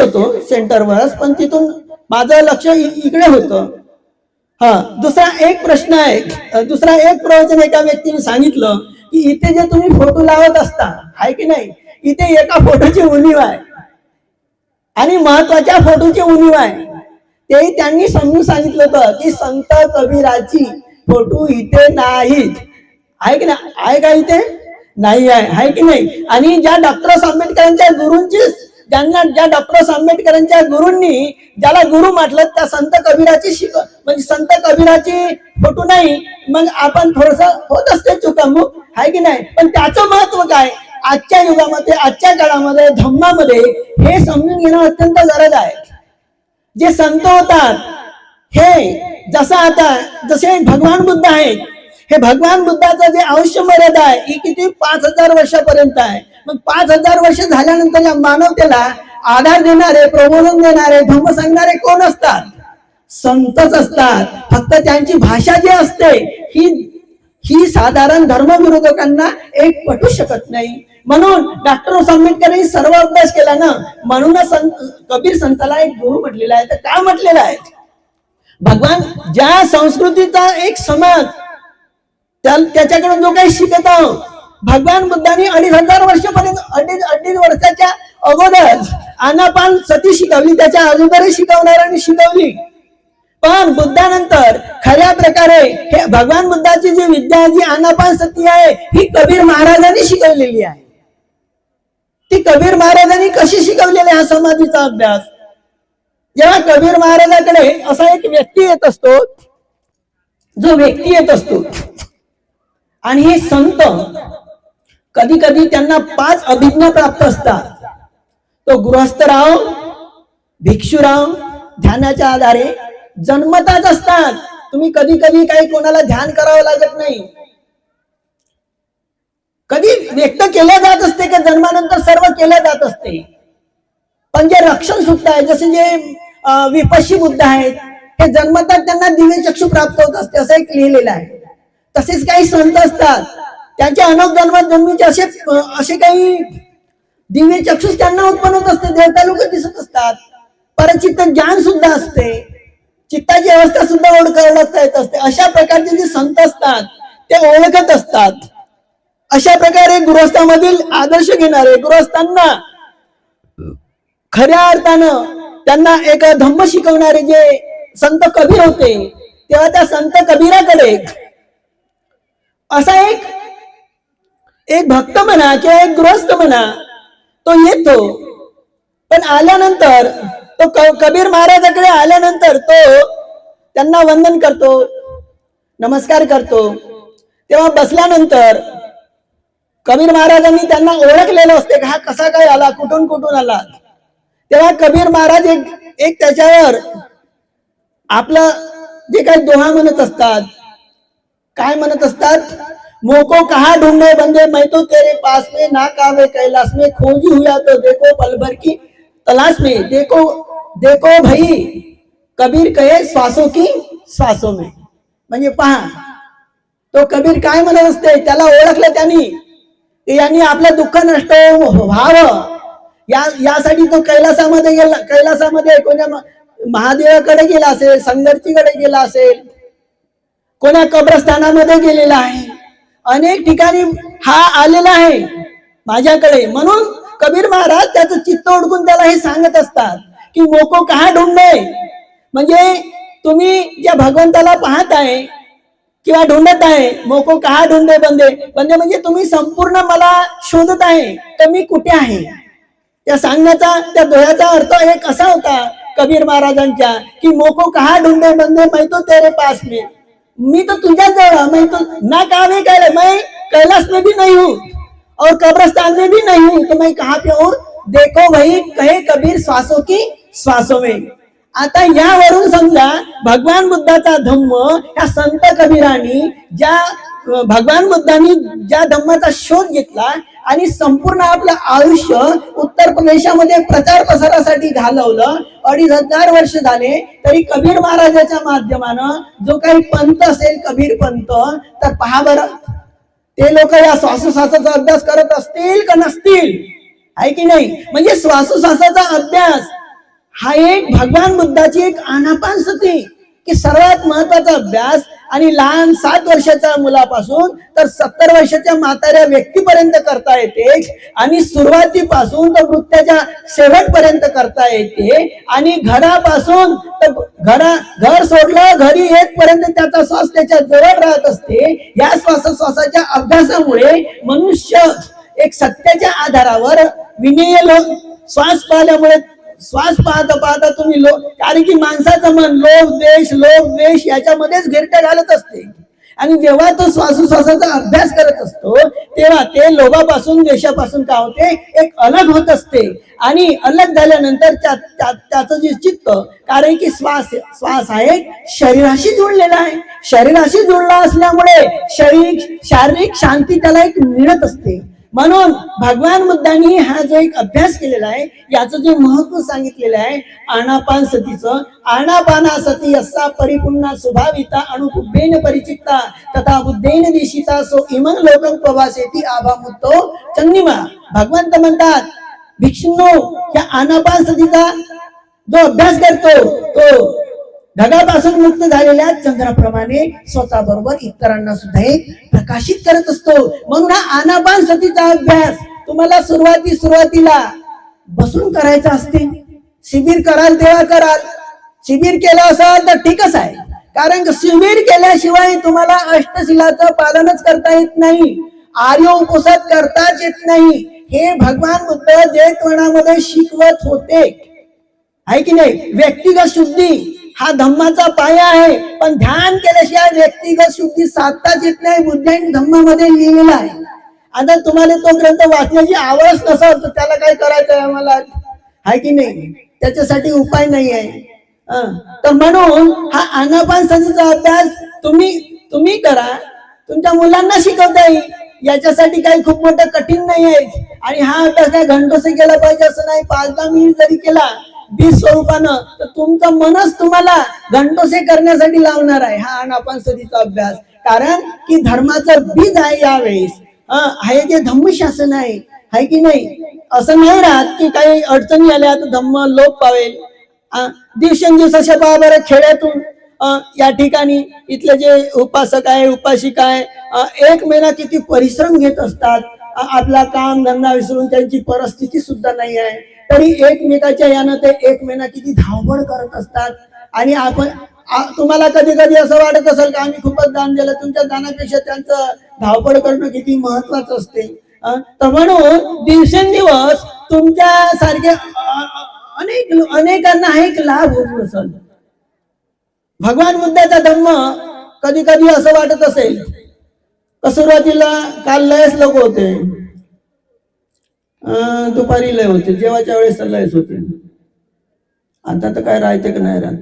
होतो सेंटरवर पण तिथून माझं लक्ष इकडे होतं. हा दुसरा एक प्रश्न आहे. दुसरा एक प्रवचन एका व्यक्तीने सांगितलं की इथे जे तुम्ही फोटो लावत असता आहे की नाही? इथे एका फोटोची उणीव आहे. आणि महत्त्वाच्या फोटोची उणीव आहे. ते त्यांनी समजून सांगितलं होतं की संत कबीराची फोटो इथे नाही. आहे की नाही? आहे का इथे? नाही आहे. आहे की नाही? आणि ज्या डॉक्टर आंबेडकरांच्या गुरूंची ज्यांना ज्या डॉक्टर आंबेडकरांच्या गुरूंनी ज्याला गुरु म्हटलं त्या संत कबीराची शिक म्हणजे संत कबीराची फोटो नाही. मग आपण थोडस होत असते चुकामुक आहे की नाही? पण त्याचं महत्त्व काय? आजच्या युगामध्ये आजच्या काळामध्ये धम्मामध्ये हे समजून घेणं अत्यंत गरज आहे. जे संत होतात हे जसं आता जसे भगवान बुद्ध आहेत हे भगवान बुद्धाचं जे आयुष्य मर्यादा आहे ही किती पाच हजार वर्षापर्यंत आहे. मग पाच हजार वर्ष झाल्यानंतर या मानवतेला आधार देणारे प्रबोधन देणारे धम्म सांगणारे कोण असतात? संतच असतात. फक्त त्यांची भाषा जी असते ही ही साधारण धर्मविरोधकांना एक पटू शकत नाही. म्हणून डॉक्टर आंबेडकरांनी सर्व अभ्यास केला ना म्हणूनच संत कबीर संताला एक गुरु म्हटलेला आहे तर का म्हटलेला आहे? भगवान ज्या संस्कृतीचा एक समाज त्याच्याकडून जो काही शिकत आहोत भगवान बुद्धांनी अडीच हजार वर्षापर्यंत अडीच अडीच वर्षाच्या अगोदर आनापान सती शिकवली त्याच्या अगोदरही शिकवणाऱ्यांनी शिकवली. पण बुद्धानंतर खऱ्या प्रकारे हे भगवान बुद्धाची जी विद्या जी आनापान सती आहे ही कबीर महाराजांनी शिकवलेली आहे. ती कबीर महाराजांनी कशी शिकवलेली आहे हा समाधीचा अभ्यास? जेव्हा कबीर महाराजाकडे असा एक व्यक्ती येत असतो जो व्यक्ती येत असतो आणि हे संत कधी कधी त्यांना पाच अभिज्ञा प्राप्त असतात. तो गृहस्थराव भिक्षुराव ध्यानाच्या आधारे जन्मताच असतात. तुम्ही कधी कधी काही कोणाला ध्यान करावं लागत नाही. कधी व्यक्त केल्या जात असते की जन्मानंतर सर्व केल्या जात असते. पण जे रक्षण सुद्ध आहे जसे जे विपशी बुद्ध आहेत हे जन्मतात त्यांना दिव्य चक्षु प्राप्त होत असते असं एक लिहिलेलं आहे. तसेच काही संत असतात. त्यांच्या अनेक जन्मात जन्मीचे असे असे काही दिव्य चक्षुष त्यांना उत्पन्न होत असते देवता लोक दिसत असतात. परचित्त ज्ञान सुद्धा असते. चित्ताची अवस्था सुद्धा ओळखता येत असते. अशा प्रकारचे जे संत असतात ते ओळखत असतात. अशा प्रकारे गृहस्थामधील आदर्श घेणारे गृहस्थांना खऱ्या अर्थानं त्यांना एक धम्म शिकवणारे जे संत कबीर होते तेव्हा त्या संत कबीराकडे असा एक एक भक्त म्हणा किंवा एक गृहस्थ म्हणा तो येतो. पण आल्यानंतर तो कबीर महाराजाकडे आल्यानंतर तो त्यांना वंदन करतो नमस्कार करतो. तेव्हा बसल्यानंतर कबीर महाराजांनी त्यांना ओळखलेलं असते की हा कसा काय आला कुठून कुठून आला. तेव्हा कबीर महाराज एक एक त्याच्यावर आपलं जे काही दोहा म्हणत असतात काय म्हणत असतात? मोको कहा ढूंढे बंदे? मैं तो तेरे पास में ना कावे कैलाश में। खोजी हुआ तो देखो पल भर की तलाश में। देखो देखो भाई कबीर कहे श्वासों की श्वासों में। म्हणजे पहा तो कबीर काय म्हणत असते? त्याला ओळखलं त्यांनी। यांनी आपलं दुःख नष्ट व्हावं. या यासाठी तो कैलासामध्ये गेला कैलासामध्ये कोण्या महादेवाकडे गेला असेल संघर्षीकडे गेला असेल कोण्या कब्रस्थानामध्ये गेलेला आहे? अनेक ठिकाणी हा आलेला आहे माझ्याकडे. म्हणून कबीर महाराज त्याचं चित्त ओढकून त्याला हे सांगत असतात की मोको कहा ढूंढे म्हणजे तुम्ही ज्या भगवंताला पाहत आहे किंवा ढूंढत आहे मोको कहा ढूंढे बंदे? बंदे म्हणजे तुम्ही संपूर्ण मला शोधत आहे तर मी कुठे आहे? त्या सांगण्याचा त्या दोह्याचा अर्थ एक असा होता कबीर महाराजांच्या की मोको कहा ढूंढे बंदे? मैं तो तेरे पास में मी तो तुझ्या जवळ मैं तो ना कावे कैले मैं कैलाश में भी नहीं हूँ और कब्रस्तान में भी नहीं हूँ तो मैं कहाँ पे और? देखो भाई कहे कबीर श्वासों की श्वासों में। आता यावरून समजा भगवान बुद्धाचा धम्म ह्या संत कबीरांनी ज्या भगवान बुद्धांनी ज्या धम्माचा शोध घेतला आणि संपूर्ण आपलं आयुष्य उत्तर प्रदेशामध्ये प्रचार प्रसारासाठी घालवलं अडीच हजार वर्ष झाले तरी कबीर महाराजाच्या माध्यमानं जो काही पंत असेल कबीर पंत तर पहा बरं ते लोक या श्वासोश्वासाचा अभ्यास करत असतील का नसतील? आहे की नाही? म्हणजे श्वासोश्वासाचा अभ्यास हा एक भगवान बुद्धाची एक आनापान सती. की सर्वात महत्त्वाचा अभ्यास आणि लहान सात वर्षाच्या मुलापासून तर सत्तर वर्षाच्या म्हाताऱ्या व्यक्तीपर्यंत करता येते. आणि सुरुवातीपासून तर मृत्याच्या शेवटपर्यंत करता येते. आणि घरापासून तर घरा घर सोडलं घरी येतपर्यंत त्याचा श्वास त्याच्याजवळ राहत असते. या श्वासोश्वासाच्या अभ्यासामुळे मनुष्य एक सत्याच्या आधारावर विनय श्वास पाहिल्यामुळे श्वास पाहता पाहता तुम्ही लोक कारण की माणसाचं मन लोभ देश लोभ देश याच्यामध्येच गिरट्या घालत असते. आणि जेव्हा तो श्वासोश्वासाचा अभ्यास करत असतो तेव्हा ते लोभापासून देशापासून काय होते? एक अलग होत असते. आणि अलग झाल्यानंतर त्या- त्याचं जे चित्त कारण की श्वास श्वास आहे शरीराशी जुळलेला आहे. शरीराशी जुळला असल्यामुळे शरीर शारीरिक शांती त्याला एक मिळत असते. म्हणून भगवान बुद्धांनी हा जो एक अभ्यास केलेला आहे याचं जे महत्त्व सांगितलेलं आहे आणापान सतीचं आणापाना सती असा परिपूर्ण स्वभाविता अणुकुब्बेन परिचित्ता तथा बुद्धेन दिशिता सो इमन लोकं प्रवासेती आभामुतो चंदिमा भगवंत म्हणतात भिक्षुनो या आनापान सतीचा जो अभ्यास करतो तो ढगापासून मुक्त झालेल्या चंद्राप्रमाणे स्वतः बरोबर इतरांना सुद्धा एक प्रकाशित करत असतो. म्हणून हा आनापान सतीचा अभ्यास तुम्हाला सुरुवाती सुरुवातीला बसून करायचा असते. शिबिर कराल तेव्हा कराल. शिबिर केलं असाल तर ठीकच आहे. कारण शिबिर केल्याशिवाय तुम्हाला अष्टशिलाचं पालनच करता येत नाही. आर्य उपसाद करताच येत नाही. हे भगवान बुद्ध जैतवनामध्ये शिकवत होते. आहे की नाही? व्यक्तिगत शुद्धी. हा धम्माचा पाया आहे. पण ध्यान केल्याशिवाय व्यक्तिगत शुद्धी साधताच येत नाही. बुद्धांनी धम्मामध्ये लिहिलेला आहे. आता तुम्हाला तो ग्रंथ वाचण्याची आवडच नसेल तर त्याला काय करायचं आहे आम्हाला? आहे की नाही? त्याच्यासाठी उपाय नाही आहे. तर म्हणून हा अनापान संधीचा अभ्यास तुम्ही तुम्ही करा. तुमच्या मुलांना शिकवता येईल. याच्यासाठी काही खूप मोठं कठीण नाही आहे. आणि हा अभ्यास काय घंटोसे केला पाहिजे असं नाही. पाच दहा मिनिट जरी केला बीज स्वरूपानं तर तुमचं मनच तुम्हाला घंटोसे करण्यासाठी लावणार आहे. हा अनापान सतीचा अभ्यास. कारण की धर्माचं बीज आहे यावेळेस. हे जे धम्मशासन आहे. आहे की नाही? असं नाही राहत की काही अडचणी आल्या तर धम्म लोप पावेल. दिवसेंदिवस अशा बरं खेड्यातून या ठिकाणी इथले जे उपासक आहे उपासिका आहे एक महिना किती परिश्रम घेत असतात. आपला काम धंदा विसरून त्यांची परिस्थिती सुद्धा नाही आहे. तरी एकमेकाच्या यानं ते एक महिना किती धावपळ करत असतात. आणि आपण तुम्हाला कधी कधी असं वाटत असेल का आम्ही खूपच दान दिलं तुमच्या दानापेक्षा त्यांचं धावपळ करणं किती महत्वाचं असते. तर म्हणून दिवसेंदिवस तुमच्या सारख्या अनेक अनेकांना हा एक लाभ होत असेल भगवान बुद्धाचा धम्म कधी कधी असं वाटत असेल का सुरुवातीला काल लयच लोक होते. दुपारी लय होते. जेवायच्या वेळेस तर लयच होते. आता तर काय राहते का नाही राहत?